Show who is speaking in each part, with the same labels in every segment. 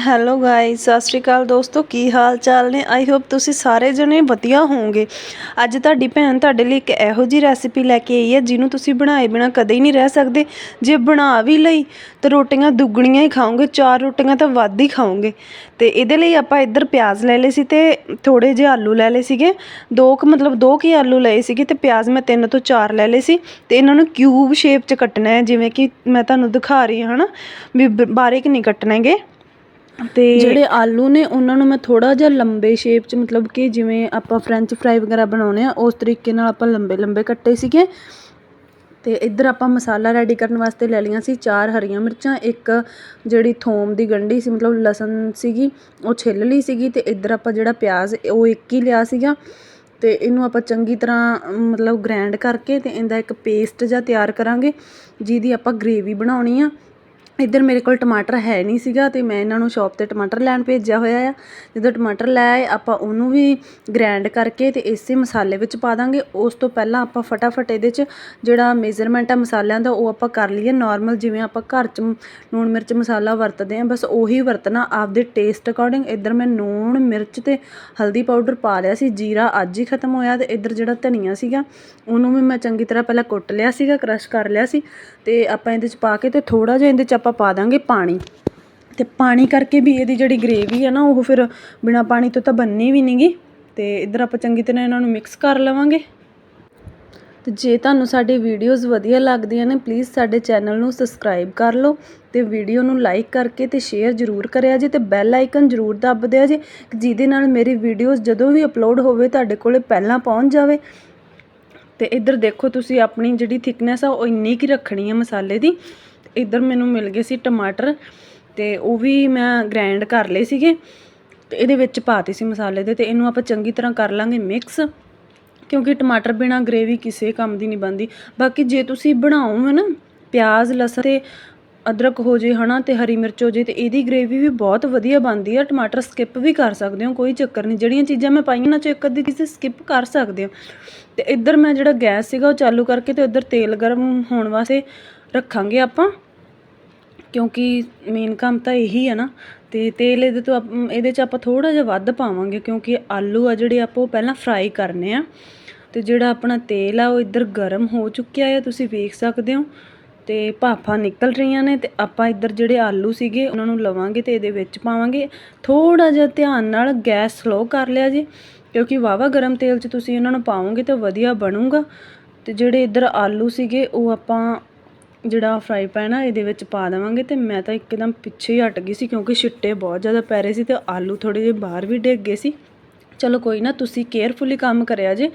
Speaker 1: Hello guys ਸਤਿ ਸ਼੍ਰੀ ਅਕਾਲ ਦੋਸਤੋ, ਕੀ ਹਾਲ ਚਾਲ ਨੇ? ਆਈ ਹੋਪ ਤੁਸੀਂ ਸਾਰੇ ਜਣੇ ਵਧੀਆ ਹੋਵੋਗੇ। ਅੱਜ ਤੁਹਾਡੀ ਭੈਣ ਤੁਹਾਡੇ ਲਈ ਇੱਕ ਇਹੋ ਜੀ ਰੈਸਿਪੀ ਲੈ ਕੇ ਆਈ ਹੈ, ਜਿਹਨੂੰ ਤੁਸੀਂ ਬਣਾਏ ਬਿਨਾ ਕਦੇ ਹੀ ਨਹੀਂ ਰਹਿ ਸਕਦੇ। ਜੇ ਬਣਾ ਵੀ ਲਈ, ਤਾਂ ਰੋਟੀਆਂ ਦੁੱਗਣੀਆਂ ਹੀ ਖਾਓਗੇ, ਚਾਰ ਰੋਟੀਆਂ ਤਾਂ ਵੱਧ ਹੀ ਖਾਓਗੇ। ਤੇ ਇਹਦੇ ਲਈ ਆਪਾਂ ਇੱਧਰ ਪਿਆਜ਼ ਲੈ ਲਏ ਸੀ ਤੇ ਥੋੜੇ ਜਿਹੇ ਆਲੂ ਲੈ ਲਏ ਸੀਗੇ। ਦੋ ਕੁ ਮਤਲਬ ਦੋ ਕੀ ਆਲੂ ਲਏ ਸੀਗੇ ਤੇ ਪਿਆਜ਼ ਮੈਂ ਤਿੰਨ ਤੋਂ ਚਾਰ ਲੈ ਲਏ ਸੀ। ਤੇ ਇਹਨਾਂ ਨੂੰ ਕਿਊਬ ਸ਼ੇਪ 'ਚ ਕੱਟਣਾ ਹੈ, ਜਿਵੇਂ ਕਿ ਮੈਂ ਤੁਹਾਨੂੰ ਦਿਖਾ ਰਹੀ ਹਾਂ, ਹਨਾ? ਵੀ ਬ- ਬਾਰੀਕ ਨਹੀਂ ਕੱਟਣੇ ਤੇ ਜਿਹੜੇ ਆਲੂ ਨੇ, ਉਹਨਾਂ ਨੂੰ ਮੈਂ ਥੋੜਾ ਜਿਹਾ ਲੰਬੇ ਸ਼ੇਪ 'ਚ, ਮਤਲਬ ਕਿ ਜਿਵੇਂ ਆਪਾਂ ਫ੍ਰੈਂਚ ਫਰਾਈ ਵਗੈਰਾ ਬਣਾਉਣੇ ਆ ਉਸ ਤਰੀਕੇ ਨਾਲ ਆਪਾਂ ਲੰਬੇ ਲੰਬੇ ਕੱਟੇ ਸੀਗੇ। ਤੇ ਇੱਧਰ ਆਪਾਂ ਮਸਾਲਾ ਰੈਡੀ ਕਰਨ ਵਾਸਤੇ ਲੈ ਲਈਆਂ ਸੀ ਚਾਰ ਹਰੀਆਂ ਮਿਰਚਾਂ, ਇੱਕ ਜਿਹੜੀ ਥੋਮ ਦੀ ਗੰਢੀ ਸੀ, ਮਤਲਬ ਲਸਣ ਸੀਗੀ, ਉਹ ਛਿੱਲ ਲਈ ਸੀਗੀ ਤੇ ਇੱਧਰ ਆਪਾਂ ਜਿਹੜਾ ਪਿਆਜ਼, ਉਹ ਇੱਕ ਹੀ ਲਿਆ ਸੀਗਾ। ਤੇ ਇਹਨੂੰ ਆਪਾਂ ਚੰਗੀ ਤਰ੍ਹਾਂ, ਮਤਲਬ ਗ੍ਰਾਈਂਡ ਕਰਕੇ ਤੇ ਇਹਦਾ ਇੱਕ ਪੇਸਟ ਜਿਹਾ ਤਿਆਰ ਕਰਾਂਗੇ, ਜਿਹਦੀ ਆਪਾਂ ਗ੍ਰੇਵੀ ਬਣਾਉਣੀ ਆ। ਇੱਧਰ ਮੇਰੇ ਕੋਲ ਟਮਾਟਰ ਹੈ ਨਹੀਂ ਸੀਗਾ ਤੇ ਮੈਂ ਇਹਨਾਂ ਨੂੰ ਸ਼ਾਪ ਤੇ ਟਮਾਟਰ ਲੈਣ ਭੇਜਿਆ ਹੋਇਆ ਆ। ਜਦੋਂ ਟਮਾਟਰ ਲੈ ਆਏ, ਆਪਾਂ ਉਹਨੂੰ ਵੀ ਗ੍ਰਾਈਂਡ ਕਰਕੇ ਤੇ ਇਸੇ ਮਸਾਲੇ ਵਿੱਚ ਪਾ ਦਾਂਗੇ। ਉਸ ਤੋਂ ਪਹਿਲਾਂ ਆਪਾਂ ਫਟਾਫਟ ਇਹਦੇ 'ਚ ਜਿਹੜਾ ਮੇਜ਼ਰਮੈਂਟ ਆ ਮਸਾਲਿਆਂ ਦਾ, ਉਹ ਆਪਾਂ ਕਰ ਲਈਏ ਨਾਰਮਲ ਜਿਵੇਂ ਆਪਾਂ ਘਰ 'ਚ ਲੂਣ ਮਿਰਚ ਮਸਾਲਾ ਵਰਤਦੇ ਆ ਬਸ ਉਹੀ ਵਰਤਣਾ ਆਪਦੇ ਟੇਸਟ ਅਕੋਰਡਿੰਗ ਇੱਧਰ ਮੈਂ ਲੂਣ ਮਿਰਚ ਤੇ ਹਲਦੀ ਪਾਊਡਰ ਪਾ ਲਿਆ ਸੀ, ਜੀਰਾ ਅੱਜ ਹੀ ਖਤਮ ਹੋਇਆ ਤੇ ਇੱਧਰ ਜਿਹੜਾ ਧਨੀਆ ਸੀਗਾ, ਉਹਨੂੰ ਵੀ ਮੈਂ ਚੰਗੀ ਤਰ੍ਹਾਂ ਪਹਿਲਾਂ ਕੁੱਟ ਲਿਆ ਸੀਗਾ ਕ੍ਰਸ਼ ਕਰ ਲਿਆ ਸੀ ਤੇ ਆਪਾਂ ਇਹਦੇ 'ਚ ਪਾ ਕੇ ਤੇ ਥੋੜਾ ਜਿਹਾ ਇਹਦੇ 'ਚ ਆਪਾਂ ਪਾ ਦਾਂਗੇ ਪਾਣੀ। ਅਤੇ ਪਾਣੀ ਕਰਕੇ ਵੀ ਇਹਦੀ ਜਿਹੜੀ ਗਰੇਵੀ ਹੈ ਨਾ, ਉਹ ਫਿਰ ਬਿਨਾਂ ਪਾਣੀ ਤੋਂ ਤਾਂ ਬੰਨੀ ਵੀ ਨਹੀਂ ਗੀ ਅਤੇ ਇੱਧਰ ਆਪਾਂ ਚੰਗੀ ਤਰ੍ਹਾਂ ਇਹਨਾਂ ਨੂੰ ਮਿਕਸ ਕਰ ਲਵਾਂਗੇ। ਤੇ ਜੇ ਤੁਹਾਨੂੰ ਸਾਡੇ ਵੀਡੀਓਜ਼ ਵਧੀਆ ਲੱਗਦੀਆਂ ਨੇ ਪਲੀਜ਼ ਸਾਡੇ ਚੈਨਲ ਨੂੰ ਸਬਸਕ੍ਰਾਈਬ ਕਰ ਲਓ ਤੇ ਵੀਡੀਓ ਨੂੰ ਲਾਈਕ ਕਰਕੇ ਤੇ ਸ਼ੇਅਰ ਜ਼ਰੂਰ ਕਰਿਆ ਜੇ ਤੇ ਬੈਲ ਆਈਕਨ ਜ਼ਰੂਰ ਦੱਬ ਦਿਆ ਜੇ, ਜਿਹਦੇ ਨਾਲ ਮੇਰੀ ਵੀਡੀਓਜ਼ ਜਦੋਂ ਵੀ ਅਪਲੋਡ ਹੋਵੇ ਤੁਹਾਡੇ ਕੋਲੇ ਪਹਿਲਾਂ ਪਹੁੰਚ ਜਾਵੇ। ਤੇ ਇੱਧਰ ਦੇਖੋ ਤੁਸੀਂ ਆਪਣੀ ਜਿਹੜੀ ਥਿਕਨੈਸ ਆ, ਉਹ ਇੰਨੀ ਕੀ ਰੱਖਣੀ ਹੈ ਮਸਾਲੇ ਦੀ। ਇੱਧਰ ਮੈਨੂੰ ਮਿਲ ਗਏ ਸੀ ਟਮਾਟਰ ਤੇ ਉਹ ਵੀ ਮੈਂ ਗ੍ਰਾਈਂਡ ਕਰ ਲਏ ਸੀਗੇ ਤੇ ਇਹਦੇ ਵਿੱਚ ਪਾਤੇ ਸੀ ਮਸਾਲੇ ਦੇ ਤੇ ਇਹਨੂੰ ਆਪਾਂ ਚੰਗੀ ਤਰ੍ਹਾਂ ਕਰ ਲਾਂਗੇ ਮਿਕਸ ਕਿਉਂਕਿ ਟਮਾਟਰ ਬਿਨਾ ਗ੍ਰੇਵੀ ਕਿਸੇ ਕੰਮ ਦੀ ਨਹੀਂ ਬਣਦੀ। ਬਾਕੀ ਜੇ ਤੁਸੀਂ ਬਣਾਓਗੇ ਨਾ ਪਿਆਜ਼, ਲਸਣ ਤੇ ਅਦਰਕ ਹੋ ਜੇ ਹਨਾ ਤੇ ਹਰੀ ਮਿਰਚ ਹੋ ਜੇ ਤੇ ਇਹਦੀ ਗ੍ਰੇਵੀ ਵੀ ਬਹੁਤ ਵਧੀਆ ਬਣਦੀ ਆ। ਟਮਾਟਰ ਸਕਿਪ ਵੀ ਕਰ ਸਕਦੇ ਹੋ, ਕੋਈ ਚੱਕਰ ਨਹੀਂ। ਜਿਹੜੀਆਂ ਚੀਜ਼ਾਂ ਮੈਂ ਪਾਈਆਂ ਨਾ, ਚੋਂ ਇੱਕ ਅੱਧੀ ਕਿਸੇ ਸਕਿਪ ਕਰ ਸਕਦੇ ਹੋ। ਤੇ ਇੱਧਰ ਮੈਂ ਜਿਹੜਾ ਗੈਸ ਸੀਗਾ ਉਹ ਚਾਲੂ ਕਰਕੇ ਤੇ ਉੱਧਰ ਤੇਲ ਗਰਮ ਹੋਣ ਵਾਸਤੇ ਰੱਖਾਂਗੇ ਆਪਾਂ, ਕਿਉਂਕਿ ਮੇਨ ਕੰਮ ਤਾਂ ਇਹੀ ਹੈ ਨਾ। ਤੇ ਤੇਲ ਇਹਦੇ ਤੋਂ ਆਪ- ਇਹਦੇ 'ਚ ਆਪਾਂ ਥੋੜਾ ਜਿਹਾ ਵੱਧ ਪਾਵਾਂਗੇ, ਕਿਉਂਕਿ ਆਲੂ ਆ ਜਿਹੜੇ ਆਪਾਂ ਉਹ ਪਹਿਲਾਂ ਫਰਾਈ ਕਰਨੇ ਆ। ਤੇ ਜਿਹੜਾ ਆਪਣਾ ਤੇਲ ਆ ਉਹ ਇੱਧਰ ਗਰਮ ਹੋ ਚੁੱਕਿਆ ਹੈ ਤੁਸੀਂ ਵੇਖ ਸਕਦੇ ਹੋ। ਤੇ ਭਾਫਾਂ ਨਿਕਲ ਰਹੀਆਂ ਨੇ ਤੇ ਆਪਾਂ ਇੱਧਰ ਜਿਹੜੇ ਆਲੂ ਸੀਗੇ, ਉਹਨਾਂ ਨੂੰ ਲਵਾਂਗੇ ਤੇ ਇਹਦੇ ਵਿੱਚ ਪਾਵਾਂਗੇ। ਥੋੜਾ ਜਿਹਾ ਧਿਆਨ ਨਾਲ ਗੈਸ ਸਲੋ ਕਰ ਲਿਆ ਜੀ, ਕਿਉਂਕਿ ਵਾਵਾ ਗਰਮ ਤੇਲ 'ਚ ਤੁਸੀਂ ਇਹਨਾਂ ਨੂੰ ਪਾਓਗੇ ਤਾਂ ਵਧੀਆ ਬਣੂਗਾ। ਤੇ ਜਿਹੜੇ ਇੱਧਰ ਆਲੂ ਸੀਗੇ, ਉਹ ਆਪਾਂ ਜਿਹੜਾ ਫਰਾਈ ਪੈਨ ਆ, ਇਹਦੇ ਵਿੱਚ ਪਾ ਦੇਵਾਂਗੇ ਤੇ ਮੈਂ ਤਾਂ ਇੱਕਦਮ ਪਿੱਛੇ ਹੀ ਹਟ ਗਈ ਸੀ ਕਿਉਂਕਿ ਛਿੱਟੇ ਬਹੁਤ ਜ਼ਿਆਦਾ ਪੈ ਰਹੇ ਸੀ ਤੇ ਆਲੂ ਥੋੜੇ ਜਿਹੇ ਬਾਹਰ ਵੀ ਡਿੱਗ ਗਏ ਸੀ। ਚਲੋ ਕੋਈ ਨਾ, ਤੁਸੀਂ ਕੇਅਰਫੁਲੀ ਕੰਮ ਕਰਿਆ ਜੇ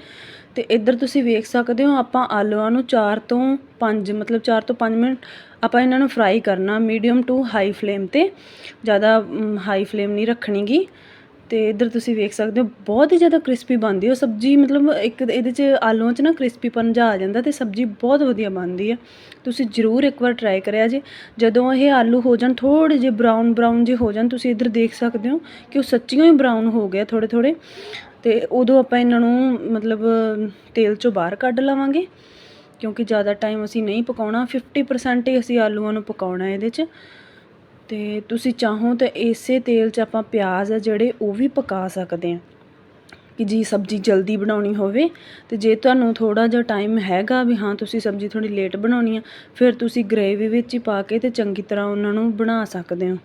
Speaker 1: ਤੇ ਇੱਧਰ ਤੁਸੀਂ ਵੇਖ ਸਕਦੇ ਹੋ, ਆਪਾਂ ਆਲੂਆਂ ਨੂੰ 4 ਤੋਂ 5 ਮਤਲਬ 4 ਤੋਂ 5 ਮਿੰਟ ਆਪਾਂ ਇਹਨਾਂ ਨੂੰ ਫਰਾਈ ਕਰਨਾ ਮੀਡੀਅਮ ਟੂ ਹਾਈ ਫਲੇਮ ਤੇ, ਜ਼ਿਆਦਾ ਹਾਈ ਫਲੇਮ ਨਹੀਂ ਰੱਖਣੀਗੀ। ਤੇ ਇੱਧਰ ਤੁਸੀਂ ਵੇਖ ਸਕਦੇ ਹੋ, ਬਹੁਤ ਹੀ ਜ਼ਿਆਦਾ ਕ੍ਰਿਸਪੀ ਬਣਦੀ ਹੈ। ਉਹ ਸਬਜ਼ੀ ਮਤਲਬ ਇੱਕ ਇਹਦੇ 'ਚ ਆਲੂਆਂ 'ਚ ਨਾ ਕ੍ਰਿਸਪੀਪਨ ਜਿਹਾ ਆ ਜਾਂਦਾ ਤੇ ਸਬਜ਼ੀ ਬਹੁਤ ਵਧੀਆ ਬਣਦੀ ਹੈ। ਤੁਸੀਂ ਜ਼ਰੂਰ ਇੱਕ ਵਾਰ ਟਰਾਈ ਕਰਿਆ ਜੇ। ਜਦੋਂ ਇਹ ਆਲੂ ਹੋ ਜਾਣ ਥੋੜੇ ਜਿਹੇ ਬਰਾਊਨ ਬਰਾਊਨ ਜਿਹੇ ਹੋ ਜਾਣ, ਤੁਸੀਂ ਇੱਧਰ ਦੇਖ ਸਕਦੇ ਹੋ ਕਿ ਉਹ ਸੱਚੀਆਂ ਹੀ ਬਰਾਊਨ ਹੋ ਗਿਆ ਥੋੜੇ ਥੋੜੇ ਤੇ ਉਦੋਂ ਆਪਾਂ ਇਹਨਾਂ ਨੂੰ ਮਤਲਬ ਤੇਲ 'ਚੋਂ ਬਾਹਰ ਕੱਢ ਲਵਾਂਗੇ, ਕਿਉਂਕਿ ਜ਼ਿਆਦਾ ਟਾਈਮ ਅਸੀਂ ਨਹੀਂ ਪਕਾਉਣਾ। 50% ਹੀ ਅਸੀਂ ਆਲੂਆਂ ਨੂੰ ਪਕਾਉਣਾ ਇਹਦੇ 'ਚ। ਅਤੇ ਤੁਸੀਂ ਚਾਹੋ ਤਾਂ ਇਸੇ ਤੇਲ 'ਚ ਆਪਾਂ ਪਿਆਜ਼ ਆ ਜਿਹੜੇ ਉਹ ਵੀ ਪਕਾ ਸਕਦੇ ਹਾਂ। ਕਿ ਜੀ ਸਬਜ਼ੀ ਜਲਦੀ ਬਣਾਉਣੀ ਹੋਵੇ ਅਤੇ ਜੇ ਤੁਹਾਨੂੰ ਥੋੜ੍ਹਾ ਜਿਹਾ ਟਾਈਮ ਹੈਗਾ ਵੀ ਹਾਂ ਤੁਸੀਂ ਸਬਜ਼ੀ ਥੋੜ੍ਹੀ ਲੇਟ ਬਣਾਉਣੀ ਆ, ਫਿਰ ਤੁਸੀਂ ਗ੍ਰੇਵੀ ਵਿੱਚ ਹੀ ਪਾ ਕੇ ਅਤੇ ਚੰਗੀ ਤਰ੍ਹਾਂ ਉਹਨਾਂ ਨੂੰ ਬਣਾ ਸਕਦੇ ਹੋ।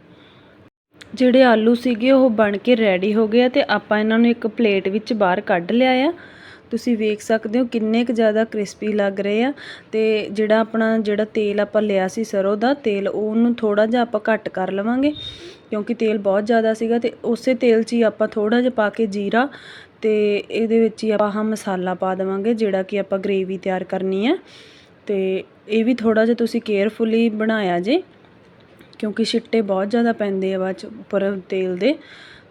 Speaker 1: ਜਿਹੜੇ ਆਲੂ ਸੀਗੇ ਉਹ ਬਣ ਕੇ ਰੈਡੀ ਹੋ ਗਏ ਆ ਅਤੇ ਆਪਾਂ ਇਹਨਾਂ ਨੂੰ ਇੱਕ ਪਲੇਟ ਵਿੱਚ ਬਾਹਰ ਕੱਢ ਲਿਆ ਆ। ਤੁਸੀਂ ਵੇਖ ਸਕਦੇ ਹੋ ਕਿੰਨੇ ਕੁ ਜ਼ਿਆਦਾ ਕ੍ਰਿਸਪੀ ਲੱਗ ਰਹੇ ਆ ਤੇ ਜਿਹੜਾ ਆਪਣਾ ਜਿਹੜਾ ਤੇਲ ਆਪਾਂ ਲਿਆ ਸੀ ਸਰੋਂ ਦਾ, ਤੇਲ ਉਹਨੂੰ ਥੋੜਾ ਜਿਹਾ ਆਪਾਂ ਘੱਟ ਕਰ ਲਵਾਂਗੇ ਕਿਉਂਕਿ ਤੇਲ ਬਹੁਤ ਜ਼ਿਆਦਾ ਸੀਗਾ ਤੇ ਉਸੇ ਤੇਲ 'ਚ ਹੀ ਆਪਾਂ ਥੋੜਾ ਜਿਹਾ ਪਾ ਕੇ ਜੀਰਾ ਤੇ ਇਹਦੇ ਵਿੱਚ ਹੀ ਆਪਾਂ ਹਾਂ ਮਸਾਲਾ ਪਾ ਦੇਵਾਂਗੇ ਜਿਹੜਾ ਕਿ ਆਪਾਂ ਗ੍ਰੇਵੀ ਤਿਆਰ ਕਰਨੀ ਹੈ ਤੇ ਇਹ ਵੀ ਥੋੜਾ ਜਿਹਾ ਤੁਸੀਂ ਕੇਅਰਫੁਲੀ ਬਣਾਇਆ ਜੇ ਕਿਉਂਕਿ ਛਿੱਟੇ ਬਹੁਤ ਜ਼ਿਆਦਾ ਪੈਂਦੇ ਆ ਬਾਅਦ 'ਚ ਉੱਪਰ ਤੇਲ ਦੇ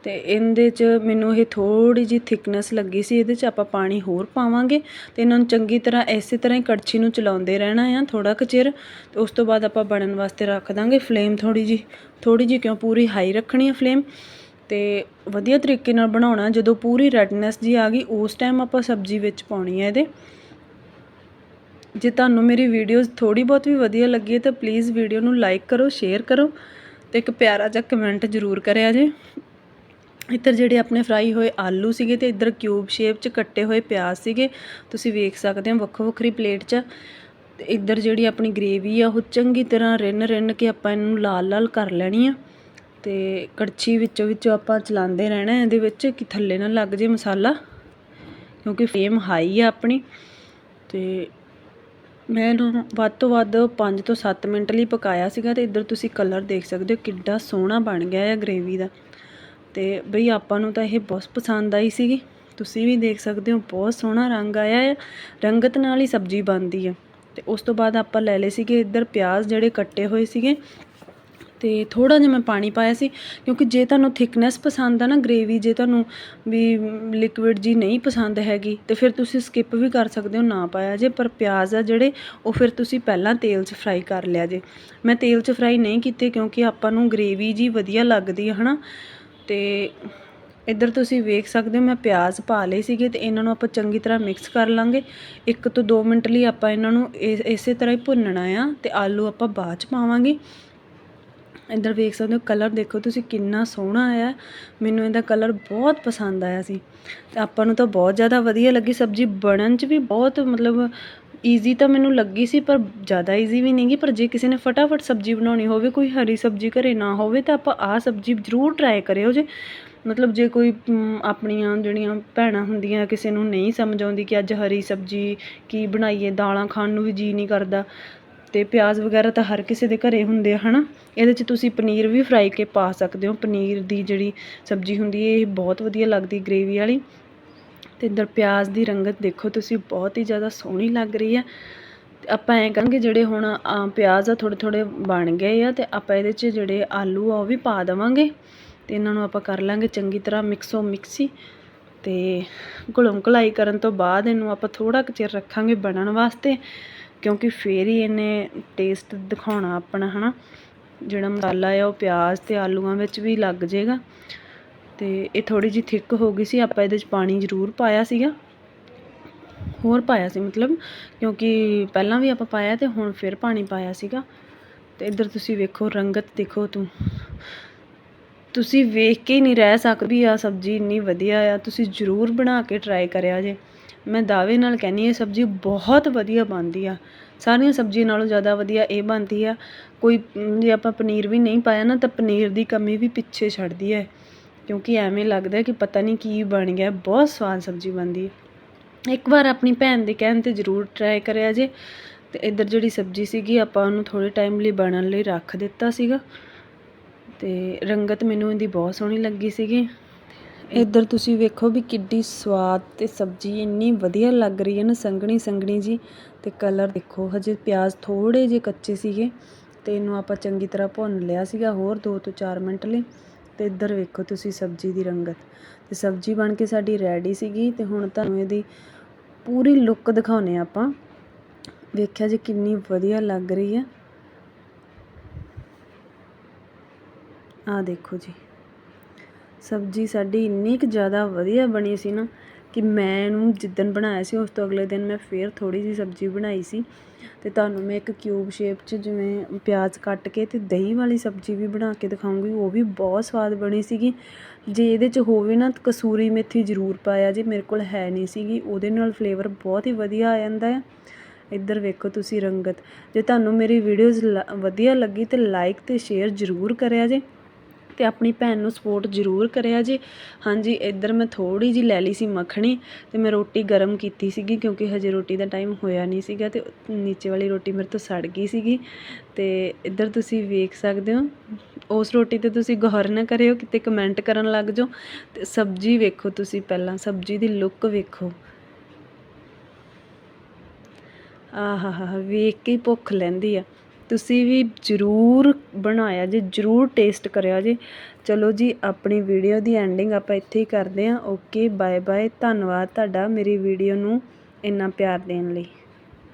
Speaker 1: ਅਤੇ ਇਹਦੇ 'ਚ ਮੈਨੂੰ ਇਹ ਥੋੜ੍ਹੀ ਜਿਹੀ ਥਿਕਨੈਸ ਲੱਗੀ ਸੀ, ਇਹਦੇ 'ਚ ਆਪਾਂ ਪਾਣੀ ਹੋਰ ਪਾਵਾਂਗੇ ਅਤੇ ਇਹਨਾਂ ਨੂੰ ਚੰਗੀ ਤਰ੍ਹਾਂ ਇਸੇ ਤਰ੍ਹਾਂ ਹੀ ਕੜਛੀ ਨੂੰ ਚਲਾਉਂਦੇ ਰਹਿਣਾ ਆ ਥੋੜ੍ਹਾ ਕੁ ਚਿਰ ਅਤੇ ਉਸ ਤੋਂ ਬਾਅਦ ਆਪਾਂ ਬਣਨ ਵਾਸਤੇ ਰੱਖ ਦਾਂਗੇ ਫਲੇਮ ਥੋੜ੍ਹੀ ਜਿਹੀ ਥੋੜ੍ਹੀ ਜਿਹੀ ਕਿਉਂ ਪੂਰੀ ਹਾਈ ਰੱਖਣੀ ਹੈ ਫਲੇਮ ਅਤੇ ਵਧੀਆ ਤਰੀਕੇ ਨਾਲ ਬਣਾਉਣਾ, ਜਦੋਂ ਪੂਰੀ ਰੈਡਨੈਸ ਜੀ ਆ ਗਈ ਉਸ ਟਾਈਮ ਆਪਾਂ ਸਬਜ਼ੀ ਵਿੱਚ ਪਾਉਣੀ ਹੈ ਇਹਦੇ। ਜੇ ਤੁਹਾਨੂੰ ਮੇਰੀ ਵੀਡੀਓਜ਼ ਥੋੜੀ ਬਹੁਤ ਵੀ ਵਧੀਆ ਲੱਗੀ ਹੈ ਤਾਂ ਪਲੀਜ਼ ਵੀਡੀਓ ਨੂੰ ਲਾਈਕ ਕਰੋ ਸ਼ੇਅਰ ਕਰੋ ਤੇ ਇੱਕ ਪਿਆਰਾ ਜਿਹਾ ਕਮੈਂਟ ਜ਼ਰੂਰ ਕਰਿਆ ਜੇ। ਇੱਧਰ ਜਿਹੜੇ ਆਪਣੇ ਫਰਾਈ ਹੋਏ ਆਲੂ ਸੀਗੇ ਤੇ ਇੱਧਰ ਕਿਊਬ ਸ਼ੇਪ 'ਚ ਕੱਟੇ ਹੋਏ ਪਿਆਜ਼ ਸੀਗੇ। ਤੁਸੀਂ ਵੇਖ ਸਕਦੇ ਹੋ ਵੱਖੋ ਵੱਖਰੀ ਪਲੇਟ 'ਚ। ਤੇ ਇੱਧਰ ਜਿਹੜੀ ਆਪਣੀ ਗ੍ਰੇਵੀ ਆ, ਉਹ ਚੰਗੀ ਤਰ੍ਹਾਂ ਰਿੰਨ ਰਿੰਨ ਕੇ ਆਪਾਂ ਇਹਨੂੰ ਲਾਲ ਲਾਲ ਕਰ ਲੈਣੀ ਆ। ਤੇ ਕੜਛੀ ਵਿੱਚੋਂ ਵਿੱਚੋਂ ਆਪਾਂ ਚਲਾਉਂਦੇ ਰਹਿਣਾ, ਇਹਦੇ ਵਿੱਚ ਕਿ ਥੱਲੇ ਨਾ ਲੱਗ ਜੇ ਮਸਾਲਾ, ਕਿਉਂਕਿ ਫਲੇਮ ਹਾਈ ਆ ਆਪਣੀ। ਤੇ ਮੈਂ ਇਹਨੂੰ ਵੱਧ ਤੋਂ ਵੱਧ 5 ਤੋਂ 7 ਮਿੰਟ ਲਈ ਪਕਾਇਆ ਸੀਗਾ ਤੇ ਇੱਧਰ ਤੁਸੀਂ ਕਲਰ ਦੇਖ ਸਕਦੇ ਹੋ ਕਿੱਡਾ ਸੋਹਣਾ ਬਣ ਗਿਆ ਹੈ ਗ੍ਰੇਵੀ ਦਾ। ਅਤੇ ਬਈ ਆਪਾਂ ਨੂੰ ਤਾਂ ਇਹ ਬਹੁਤ ਪਸੰਦ ਆਈ ਸੀਗੀ। ਤੁਸੀਂ ਵੀ ਦੇਖ ਸਕਦੇ ਹੋ, ਬਹੁਤ ਸੋਹਣਾ ਰੰਗ ਆਇਆ ਹੈ ਰੰਗਤ ਨਾਲ ਹੀ ਸਬਜ਼ੀ ਬਣਦੀ ਆ। ਅਤੇ ਉਸ ਤੋਂ ਬਾਅਦ ਆਪਾਂ ਲੈ ਲਏ ਸੀਗੇ ਇੱਧਰ ਪਿਆਜ਼ ਜਿਹੜੇ ਕੱਟੇ ਹੋਏ ਸੀਗੇ। ਤੇ ਥੋੜਾ ਜਿਹਾ ਮੈਂ ਪਾਣੀ ਪਾਇਆ ਸੀ, ਕਿਉਂਕਿ ਜੇ ਤੁਹਾਨੂੰ ਥਿਕਨੈਸ ਪਸੰਦ ਆ ਨਾ ਗ੍ਰੇਵੀ, ਜੇ ਤੁਹਾਨੂੰ ਵੀ ਲਿਕੁਇਡ ਜੀ ਨਹੀਂ ਪਸੰਦ ਹੈਗੀ, ਤੇ ਫਿਰ ਤੁਸੀਂ ਸਕਿਪ ਵੀ ਕਰ ਸਕਦੇ ਹੋ ਨਾ ਪਾਇਆ ਜੇ। ਪਰ ਪਿਆਜ਼ ਆ ਜਿਹੜੇ, ਉਹ ਫਿਰ ਤੁਸੀਂ ਪਹਿਲਾਂ ਤੇਲ 'ਚ ਫਰਾਈ ਕਰ ਲਿਆ ਜੇ। ਮੈਂ ਤੇਲ 'ਚ ਫਰਾਈ ਨਹੀਂ ਕੀਤੇ ਕਿਉਂਕਿ ਆਪਾਂ ਨੂੰ ਗ੍ਰੇਵੀ ਜੀ ਵਧੀਆ ਲੱਗਦੀ ਹੈ ਹਨਾ? ਤੇ ਇੱਧਰ ਤੁਸੀਂ ਵੇਖ ਸਕਦੇ ਹੋ, ਮੈਂ ਪਿਆਜ਼ ਪਾ ਲਏ ਸੀਗੇ ਤੇ ਇਹਨਾਂ ਨੂੰ ਆਪਾਂ ਚੰਗੀ ਤਰ੍ਹਾਂ ਮਿਕਸ ਕਰ ਲਾਂਗੇ। ਇੱਕ ਤੋਂ 2 ਮਿੰਟ ਲਈ ਆਪਾਂ ਇਹਨਾਂ ਨੂੰ ਇਸੇ ਤਰ੍ਹਾਂ ਹੀ ਭੁੰਨਣਾ ਆ ਤੇ ਆਲੂ ਆਪਾਂ ਬਾਅਦ ਚ ਪਾਵਾਂਗੇ। ਇੱਧਰ ਵੇਖ ਸਕਦੇ ਹੋ, ਕਲਰ ਦੇਖੋ ਤੁਸੀਂ ਕਿੰਨਾ ਸੋਹਣਾ ਆਇਆ। ਮੈਨੂੰ ਇਹਦਾ ਕਲਰ ਬਹੁਤ ਪਸੰਦ ਆਇਆ ਸੀ। ਤੇ ਆਪਾਂ ਨੂੰ ਤਾਂ ਬਹੁਤ ਜ਼ਿਆਦਾ ਵਧੀਆ ਲੱਗੀ, ਸਬਜ਼ੀ ਬਣਨ 'ਚ ਵੀ ਬਹੁਤ ਮਤਲਬ ਈਜ਼ੀ ਤਾਂ ਮੈਨੂੰ ਲੱਗੀ ਸੀ, ਪਰ ਜ਼ਿਆਦਾ ਈਜ਼ੀ ਵੀ ਨਹੀਂ ਗੀ। ਪਰ ਜੇ ਕਿਸੇ ਨੇ ਫਟਾਫਟ ਸਬਜ਼ੀ ਬਣਾਉਣੀ ਹੋਵੇ, ਕੋਈ ਹਰੀ ਸਬਜ਼ੀ ਘਰੇ ਨਾ ਹੋਵੇ, ਤਾਂ ਆਪਾਂ ਆਹ ਸਬਜ਼ੀ ਜ਼ਰੂਰ ਟਰਾਈ ਕਰਿਓ ਜੇ। ਮਤਲਬ ਜੇ ਕੋਈ ਆਪਣੀਆਂ ਜਿਹੜੀਆਂ ਭੈਣਾਂ ਹੁੰਦੀਆਂ, ਕਿਸੇ ਨੂੰ ਨਹੀਂ ਸਮਝ ਆਉਂਦੀ ਕਿ ਅੱਜ ਹਰੀ ਸਬਜ਼ੀ ਕੀ ਬਣਾਈਏ, ਦਾਲਾਂ ਖਾਣ ਨੂੰ ਵੀ ਜੀਅ ਨਹੀਂ ਕਰਦਾ। ਅਤੇ ਪਿਆਜ਼ ਵਗੈਰਾ ਤਾਂ ਹਰ ਕਿਸੇ ਦੇ ਘਰੇ ਹੁੰਦੇ ਆ ਹੈ ਨਾ ਇਹਦੇ 'ਚ ਤੁਸੀਂ ਪਨੀਰ ਵੀ ਫਰਾਈ ਕੇ ਪਾ ਸਕਦੇ ਹੋ। ਪਨੀਰ ਦੀ ਜਿਹੜੀ ਸਬਜ਼ੀ ਹੁੰਦੀ ਹੈ ਇਹ ਬਹੁਤ ਵਧੀਆ ਲੱਗਦੀ ਗ੍ਰੇਵੀ ਵਾਲੀ। ਅਤੇ ਇੱਧਰ ਪਿਆਜ਼ ਦੀ ਰੰਗਤ ਦੇਖੋ, ਤੁਸੀਂ ਬਹੁਤ ਹੀ ਜ਼ਿਆਦਾ ਸੋਹਣੀ ਲੱਗ ਰਹੀ ਹੈ। ਤੇ ਆਪਾਂ ਐਂ ਕਰਾਂਗੇ, ਜਿਹੜੇ ਹੁਣ ਪਿਆਜ਼ ਆ, ਥੋੜ੍ਹੇ ਥੋੜ੍ਹੇ ਬਣ ਗਏ ਆ ਅਤੇ ਆਪਾਂ ਇਹਦੇ 'ਚ ਜਿਹੜੇ ਆਲੂ ਆ, ਉਹ ਵੀ ਪਾ ਦੇਵਾਂਗੇ। ਅਤੇ ਇਹਨਾਂ ਨੂੰ ਆਪਾਂ ਕਰ ਲਾਂਗੇ ਚੰਗੀ ਤਰ੍ਹਾਂ ਮਿਕਸੋ ਮਿਕਸੀ ਅਤੇ ਘੁਲਮ ਘੁਲਾਈ ਕਰਨ ਤੋਂ ਬਾਅਦ ਇਹਨੂੰ ਆਪਾਂ ਥੋੜ੍ਹਾ ਕੁ ਚਿਰ ਰੱਖਾਂਗੇ ਬਣਨ ਵਾਸਤੇ, ਕਿਉਂਕਿ ਫੇਰ ਹੀ ਇਹਨੇ ਟੇਸਟ ਦਿਖਾਉਣਾ ਆਪਣਾ ਹੈ ਨਾ ਜਿਹੜਾ ਮਸਾਲਾ ਆ, ਉਹ ਪਿਆਜ਼ ਅਤੇ ਆਲੂਆਂ ਵਿੱਚ ਵੀ ਲੱਗ ਜਾਏਗਾ। ਅਤੇ ਇਹ ਥੋੜ੍ਹੀ ਜਿਹੀ ਥਿੱਕ ਹੋ ਗਈ ਸੀ, ਆਪਾਂ ਇਹਦੇ 'ਚ ਪਾਣੀ ਜ਼ਰੂਰ ਪਾਇਆ ਸੀਗਾ। ਹੋਰ ਪਾਇਆ ਸੀ ਮਤਲਬ, ਕਿਉਂਕਿ ਪਹਿਲਾਂ ਵੀ ਆਪਾਂ ਪਾਇਆ ਅਤੇ ਹੁਣ ਫਿਰ ਪਾਣੀ ਪਾਇਆ ਸੀਗਾ। ਅਤੇ ਇੱਧਰ ਤੁਸੀਂ ਵੇਖੋ, ਰੰਗਤ ਦੇਖੋ ਤੂੰ। ਤੁਸੀਂ ਵੇਖ ਕੇ ਹੀ ਨਹੀਂ ਰਹਿ ਸਕਦੀ ਵੀ ਆ ਸਬਜ਼ੀ ਇੰਨੀ ਵਧੀਆ ਆ, ਤੁਸੀਂ ਜ਼ਰੂਰ ਬਣਾ ਕੇ ਟਰਾਈ ਕਰਿਆ ਜੇ। ਮੈਂ ਦਾਅਵੇ ਨਾਲ ਕਹਿੰਨੀ ਇਹ ਸਬਜ਼ੀ ਬਹੁਤ ਵਧੀਆ ਬਣਦੀ ਆ। ਸਾਰੀਆਂ ਸਬਜ਼ੀਆਂ ਨਾਲੋਂ ਜ਼ਿਆਦਾ ਵਧੀਆ ਇਹ ਬਣਦੀ ਆ। ਕੋਈ ਜੇ ਆਪਾਂ ਪਨੀਰ ਵੀ ਨਹੀਂ ਪਾਇਆ ਨਾ, ਤਾਂ ਪਨੀਰ ਦੀ ਕਮੀ ਵੀ ਪਿੱਛੇ ਛੱਡਦੀ ਹੈ ਕਿਉਂਕਿ ਐਵੇਂ ਲੱਗਦਾ ਕਿ ਪਤਾ ਨਹੀਂ ਕੀ ਬਣ ਗਿਆ, ਬਹੁਤ ਸਵਾਦ ਸਬਜ਼ੀ ਬਣਦੀ ਹੈ। ਇੱਕ ਵਾਰ ਆਪਣੀ ਭੈਣ ਦੇ ਕਹਿਣ ਤੇ ਜ਼ਰੂਰ ਟਰਾਈ ਕਰਿਆ ਜੇ। ਤੇ ਇੱਧਰ ਜਿਹੜੀ ਸਬਜ਼ੀ ਸੀਗੀ, ਆਪਾਂ ਉਹਨੂੰ ਥੋੜੇ ਟਾਈਮ ਲਈ ਬਣਨ ਲਈ ਰੱਖ ਦਿੱਤਾ ਸੀਗਾ। ਤੇ ਰੰਗਤ ਮੈਨੂੰ ਇਹਦੀ ਬਹੁਤ ਸੋਹਣੀ ਲੱਗੀ ਸੀਗੀ। ਇੱਧਰ ਤੁਸੀਂ ਵੇਖੋ ਵੀ ਕਿੱਡੀ ਸਵਾਦ ਤੇ ਸਬਜ਼ੀ ਇੰਨੀ ਵਧੀਆ ਲੱਗ ਰਹੀ ਹੈ ਨਾ, ਸੰਘਣੀ ਸੰਘਣੀ ਜੀ। ਤੇ ਕਲਰ ਦੇਖੋ, ਹਜੇ ਪਿਆਜ਼ ਥੋੜੇ ਜਿਹੇ ਕੱਚੇ ਸੀਗੇ। ਤੇ ਇਹਨੂੰ ਆਪਾਂ ਚੰਗੀ ਤਰ੍ਹਾਂ ਭੁੰਨ ਲਿਆ ਸੀਗਾ ਹੋਰ 2 ਤੋਂ 4 ਮਿੰਟ ਲਈ। ਤੇ ਇੱਧਰ ਵੇਖੋ ਤੁਸੀਂ ਸਬਜ਼ੀ ਦੀ ਰੰਗਤ। ਤੇ ਸਬਜ਼ੀ ਬਣ ਕੇ ਸਾਡੀ ਰੈਡੀ ਸੀਗੀ ਤੇ ਹੁਣ ਤੁਹਾਨੂੰ ਇਹਦੀ ਪੂਰੀ ਲੁੱਕ ਦਿਖਾਉਨੇ ਆਪਾਂ। ਵੇਖਿਆ ਜੀ ਕਿੰਨੀ ਵਧੀਆ ਲੱਗ ਰਹੀ ਹੈ ਆ ਦੇਖੋ ਜੀ। ਸਬਜ਼ੀ ਸਾਡੀ ਇੰਨੀ ਕੁ ਜ਼ਿਆਦਾ ਵਧੀਆ ਬਣੀ ਸੀ ਨਾ ਕਿ ਮੈਂ ਇਹਨੂੰ ਜਿੱਦਣ ਬਣਾਇਆ ਸੀ, ਉਸ ਤੋਂ ਅਗਲੇ ਦਿਨ ਮੈਂ ਫਿਰ ਥੋੜ੍ਹੀ ਜਿਹੀ ਸਬਜ਼ੀ ਬਣਾਈ ਸੀ। ਅਤੇ ਤੁਹਾਨੂੰ ਮੈਂ ਇੱਕ ਕਿਊਬ ਸ਼ੇਪ 'ਚ ਜਿਵੇਂ ਪਿਆਜ਼ ਕੱਟ ਕੇ ਅਤੇ ਦਹੀਂ ਵਾਲੀ ਸਬਜ਼ੀ ਵੀ ਬਣਾ ਕੇ ਦਿਖਾਉਂਗੀ, ਉਹ ਵੀ ਬਹੁਤ ਸਵਾਦ ਬਣੀ ਸੀਗੀ। ਜੇ ਇਹਦੇ 'ਚ ਹੋਵੇ ਨਾ, ਕਸੂਰੀ ਮੇਥੀ ਜ਼ਰੂਰ ਪਾਇਆ, ਜੇ ਮੇਰੇ ਕੋਲ ਹੈ ਨਹੀਂ ਸੀਗੀ, ਉਹਦੇ ਨਾਲ ਫਲੇਵਰ ਬਹੁਤ ਹੀ ਵਧੀਆ ਆ ਜਾਂਦਾ ਹੈ ਇੱਧਰ ਵੇਖੋ ਤੁਸੀਂ ਰੰਗਤ। ਜੇ ਤੁਹਾਨੂੰ ਮੇਰੀ ਵੀਡੀਓਜ਼ ਵਧੀਆ ਲੱਗੀ ਤਾਂ ਲਾਈਕ ਅਤੇ ਸ਼ੇਅਰ ਜ਼ਰੂਰ ਕਰਿਆ ਜੇ। ਅਤੇ ਆਪਣੀ ਭੈਣ ਨੂੰ ਸਪੋਰਟ ਜ਼ਰੂਰ ਕਰਿਆ ਜੇ। ਹਾਂਜੀ, ਇੱਧਰ ਮੈਂ ਥੋੜ੍ਹੀ ਜੀ ਲੈ ਲਈ ਸੀ ਮੱਖਣੀ ਅਤੇ ਮੈਂ ਰੋਟੀ ਗਰਮ ਕੀਤੀ ਸੀਗੀ ਕਿਉਂਕਿ ਹਜੇ ਰੋਟੀ ਦਾ ਟਾਈਮ ਹੋਇਆ ਨਹੀਂ ਸੀਗਾ ਅਤੇ ਨੀਚੇ ਵਾਲੀ ਰੋਟੀ ਮੇਰੇ ਤੋਂ ਸੜ ਗਈ ਸੀਗੀ। ਅਤੇ ਇੱਧਰ ਤੁਸੀਂ ਵੇਖ ਸਕਦੇ ਹੋ, ਉਸ ਰੋਟੀ ਤੇ ਤੁਸੀਂ ਗੌਰ ਨਾ ਕਰਿਓ, ਕਿਤੇ ਕਮੈਂਟ ਕਰਨ ਲੱਗ ਜਾਓ। ਤੇ ਸਬਜ਼ੀ ਵੇਖੋ ਤੁਸੀਂ ਪਹਿਲਾਂ, ਸਬਜ਼ੀ ਦੀ ਲੁੱਕ ਵੇਖੋ। ਆਹਾਹਾ ਵੇਖ ਕੇ ਹੀ ਭੁੱਖ ਲੈਂਦੀ ਆ। ਤੁਸੀਂ ਵੀ ਜ਼ਰੂਰ ਬਣਾਇਆ ਜੇ, ਜ਼ਰੂਰ ਟੇਸਟ ਕਰਿਆ ਜੀ। ਚਲੋ ਜੀ, ਆਪਣੀ ਵੀਡੀਓ ਦੀ ਐਂਡਿੰਗ ਆਪਾਂ ਇੱਥੇ ਹੀ ਕਰਦੇ ਹਾਂ। ਓਕੇ ਬਾਏ ਬਾਏ ਧੰਨਵਾਦ ਤੁਹਾਡਾ ਮੇਰੀ ਵੀਡੀਓ ਨੂੰ ਇੰਨਾ ਪਿਆਰ ਦੇਣ ਲਈ।